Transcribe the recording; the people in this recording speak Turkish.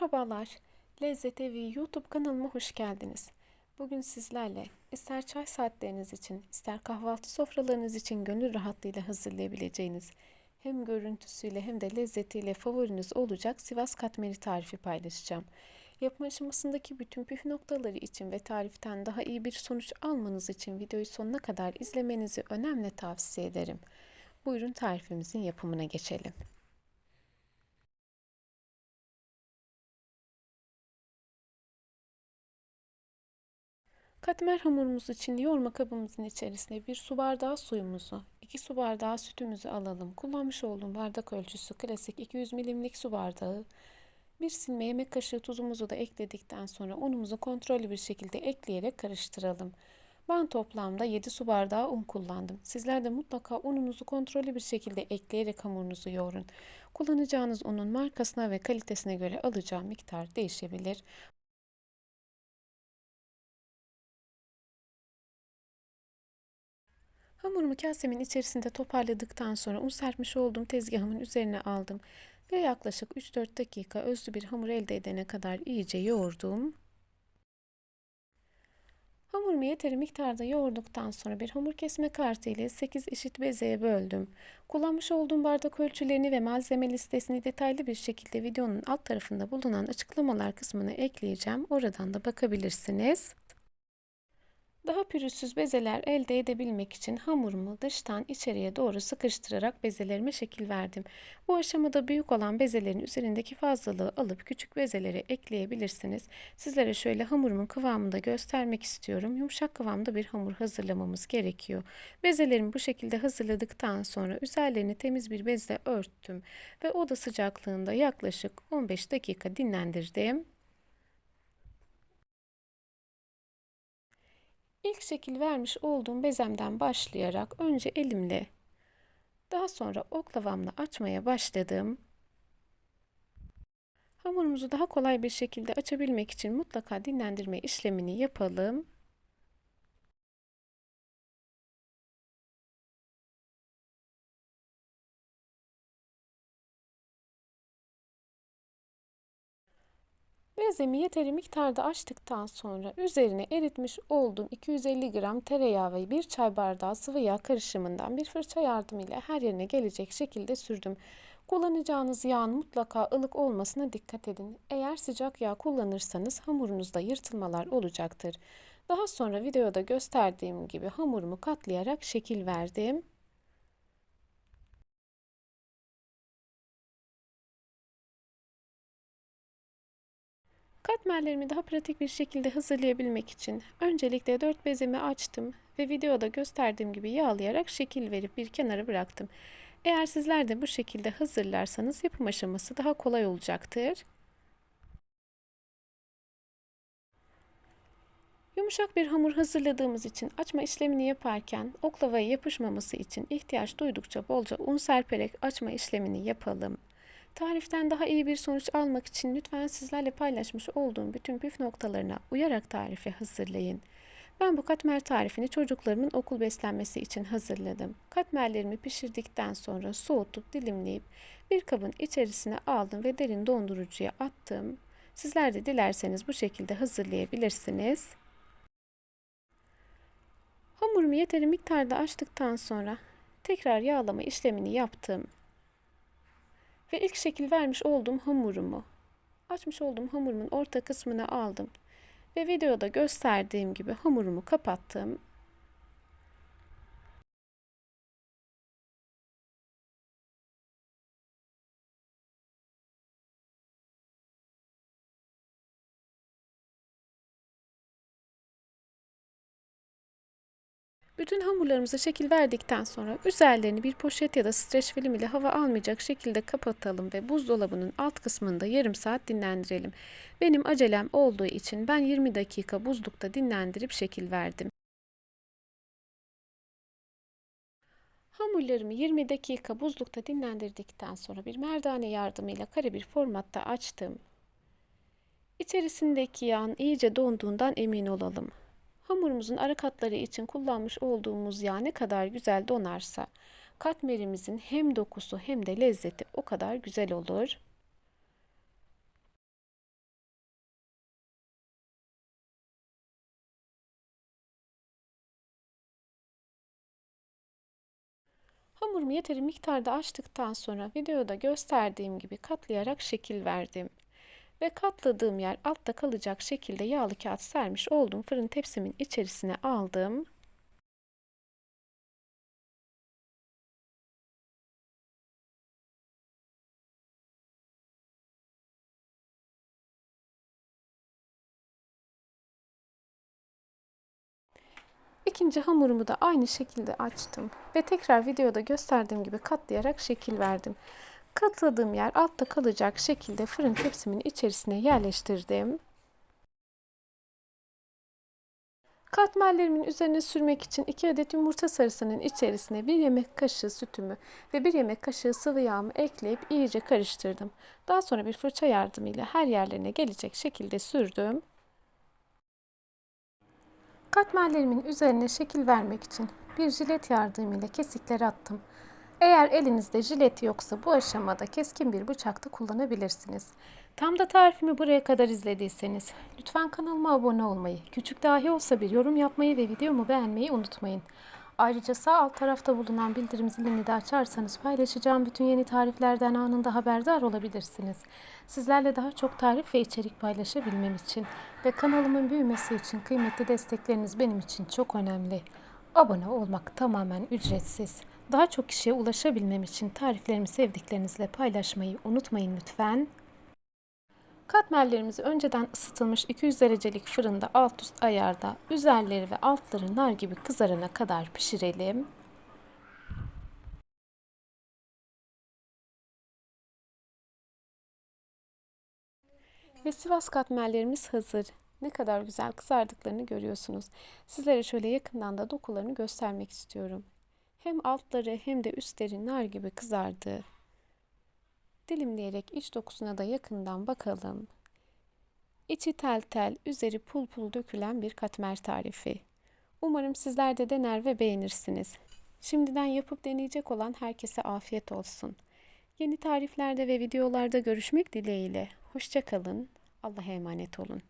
Merhabalar, Lezzet Evi YouTube kanalıma hoş geldiniz. Bugün sizlerle ister çay saatleriniz için, ister kahvaltı sofralarınız için gönül rahatlığıyla hazırlayabileceğiniz hem görüntüsüyle hem de lezzetiyle favoriniz olacak Sivas katmeri tarifi paylaşacağım. Yapım aşamasındaki bütün püf noktaları için ve tariften daha iyi bir sonuç almanız için videoyu sonuna kadar izlemenizi önemli tavsiye ederim. Buyurun tarifimizin yapımına geçelim. Katmer hamurumuz için yoğurma kabımızın içerisine bir su bardağı suyumuzu, 2 su bardağı sütümüzü alalım. Kullanmış olduğum bardak ölçüsü klasik 200 milimlik su bardağı. Bir silme yemek kaşığı tuzumuzu da ekledikten sonra unumuzu kontrollü bir şekilde ekleyerek karıştıralım. Ben toplamda 7 su bardağı un kullandım. Sizler de mutlaka ununuzu kontrollü bir şekilde ekleyerek hamurunuzu yoğurun. Kullanacağınız unun markasına ve kalitesine göre alacağı miktar değişebilir. Hamurumu kasemin içerisinde toparladıktan sonra un serpmiş olduğum tezgahımın üzerine aldım ve yaklaşık 3-4 dakika özlü bir hamur elde edene kadar iyice yoğurdum. Hamurumu yeteri miktarda yoğurduktan sonra bir hamur kesme kartı ile 8 eşit bezeye böldüm. Kullanmış olduğum bardak ölçülerini ve malzeme listesini detaylı bir şekilde videonun alt tarafında bulunan açıklamalar kısmına ekleyeceğim. Oradan da bakabilirsiniz. Daha pürüzsüz bezeler elde edebilmek için hamurumu dıştan içeriye doğru sıkıştırarak bezelerime şekil verdim. Bu aşamada büyük olan bezelerin üzerindeki fazlalığı alıp küçük bezelere ekleyebilirsiniz. Sizlere şöyle hamurumun kıvamını da göstermek istiyorum. Yumuşak kıvamda bir hamur hazırlamamız gerekiyor. Bezelerimi bu şekilde hazırladıktan sonra üzerlerini temiz bir bezle örttüm ve oda sıcaklığında yaklaşık 15 dakika dinlendirdim. İlk şekil vermiş olduğum bezemden başlayarak önce elimle daha sonra oklavamla açmaya başladım. Hamurumuzu daha kolay bir şekilde açabilmek için mutlaka dinlendirme işlemini yapalım. Bezemi yeteri miktarda açtıktan sonra üzerine eritmiş olduğum 250 gram tereyağı ve bir çay bardağı sıvı yağ karışımından bir fırça yardımıyla her yerine gelecek şekilde sürdüm. Kullanacağınız yağın mutlaka ılık olmasına dikkat edin. Eğer sıcak yağ kullanırsanız hamurunuzda yırtılmalar olacaktır. Daha sonra videoda gösterdiğim gibi hamurumu katlayarak şekil verdim. Katmerlerimi daha pratik bir şekilde hazırlayabilmek için öncelikle 4 bezemi açtım ve videoda gösterdiğim gibi yağlayarak şekil verip bir kenara bıraktım. Eğer sizler de bu şekilde hazırlarsanız yapım aşaması daha kolay olacaktır. Yumuşak bir hamur hazırladığımız için açma işlemini yaparken oklavaya yapışmaması için ihtiyaç duydukça bolca un serperek açma işlemini yapalım. Tariften daha iyi bir sonuç almak için lütfen sizlerle paylaşmış olduğum bütün püf noktalarına uyarak tarifi hazırlayın. Ben bu katmer tarifini çocuklarımın okul beslenmesi için hazırladım. Katmerlerimi pişirdikten sonra soğutup dilimleyip bir kabın içerisine aldım ve derin dondurucuya attım. Sizler de dilerseniz bu şekilde hazırlayabilirsiniz. Hamurumu yeteri miktarda açtıktan sonra tekrar yağlama işlemini yaptım. Ve ilk şekil vermiş olduğum hamurumu açmış olduğum hamurumun orta kısmına aldım. Ve videoda gösterdiğim gibi hamurumu kapattım. Bütün hamurlarımıza şekil verdikten sonra üzerlerini bir poşet ya da streç film ile hava almayacak şekilde kapatalım ve buzdolabının alt kısmında yarım saat dinlendirelim. Benim acelem olduğu için ben 20 dakika buzlukta dinlendirip şekil verdim. Hamurlarımı 20 dakika buzlukta dinlendirdikten sonra bir merdane yardımıyla kare bir formatta açtım. İçerisindeki yağın iyice donduğundan emin olalım. Hamurumuzun ara katları için kullanmış olduğumuz yağ ne kadar güzel donarsa katmerimizin hem dokusu hem de lezzeti o kadar güzel olur. Hamurumu yeteri miktarda açtıktan sonra videoda gösterdiğim gibi katlayarak şekil verdim. Ve katladığım yer altta kalacak şekilde yağlı kağıt sermiş olduğum fırın tepsimin içerisine aldım. İkinci hamurumu da aynı şekilde açtım ve tekrar videoda gösterdiğim gibi katlayarak şekil verdim. Katladığım yer altta kalacak şekilde fırın tepsimin içerisine yerleştirdim. Katmerlerimin üzerine sürmek için 2 adet yumurta sarısının içerisine 1 yemek kaşığı sütümü ve 1 yemek kaşığı sıvı yağımı ekleyip iyice karıştırdım. Daha sonra bir fırça yardımıyla her yerlerine gelecek şekilde sürdüm. Katmerlerimin üzerine şekil vermek için bir jilet yardımıyla kesikleri attım. Eğer elinizde jilet yoksa bu aşamada keskin bir bıçak da kullanabilirsiniz. Tam da tarifimi buraya kadar izlediyseniz lütfen kanalıma abone olmayı, küçük dahi olsa bir yorum yapmayı ve videomu beğenmeyi unutmayın. Ayrıca sağ alt tarafta bulunan bildirim zilini de açarsanız paylaşacağım bütün yeni tariflerden anında haberdar olabilirsiniz. Sizlerle daha çok tarif ve içerik paylaşabilmem için ve kanalımın büyümesi için kıymetli destekleriniz benim için çok önemli. Abone olmak tamamen ücretsiz. Daha çok kişiye ulaşabilmem için tariflerimi sevdiklerinizle paylaşmayı unutmayın lütfen. Katmerlerimizi önceden ısıtılmış 200 derecelik fırında alt üst ayarda üzerleri ve altları nar gibi kızarana kadar pişirelim. Ve Sivas katmerlerimiz hazır. Ne kadar güzel kızardıklarını görüyorsunuz. Sizlere şöyle yakından da dokularını göstermek istiyorum. Hem altları hem de üstleri nar gibi kızardı. Dilimleyerek iç dokusuna da yakından bakalım. İçi tel tel, üzeri pul pul dökülen bir katmer tarifi. Umarım sizler de dener ve beğenirsiniz. Şimdiden yapıp deneyecek olan herkese afiyet olsun. Yeni tariflerde ve videolarda görüşmek dileğiyle. Hoşçakalın. Allah'a emanet olun.